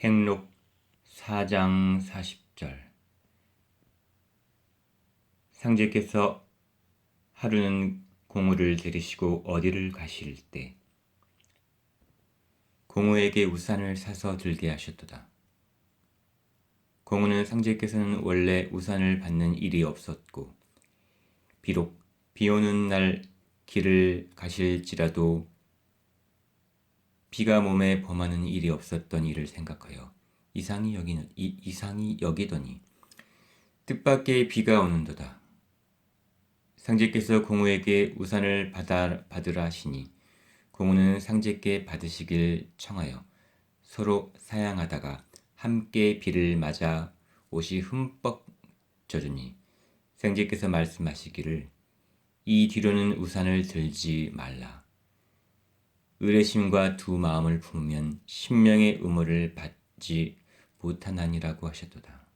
행록 4장 40절 상제께서 하루는 공우를 데리시고 어디를 가실 때 공우에게 우산을 사서 들게 하셨도다. 공우는 상제께서는 원래 우산을 받는 일이 없었고 비록 비 오는 날 길을 가실지라도 비가 몸에 범하는 일이 없었던 일을 생각하여 이상히 여기는 이, 이상히 여기더니 뜻밖의 비가 오는도다. 상제께서 공우에게 우산을 받아, 받으라 하시니 공우는 상제께 받으시길 청하여 서로 사양하다가 함께 비를 맞아 옷이 흠뻑 젖으니 상제께서 말씀하시기를 이 뒤로는 우산을 들지 말라. 의뢰심과 두 마음을 품으면 신명의 의무를 받지 못하나니라고 하셨도다.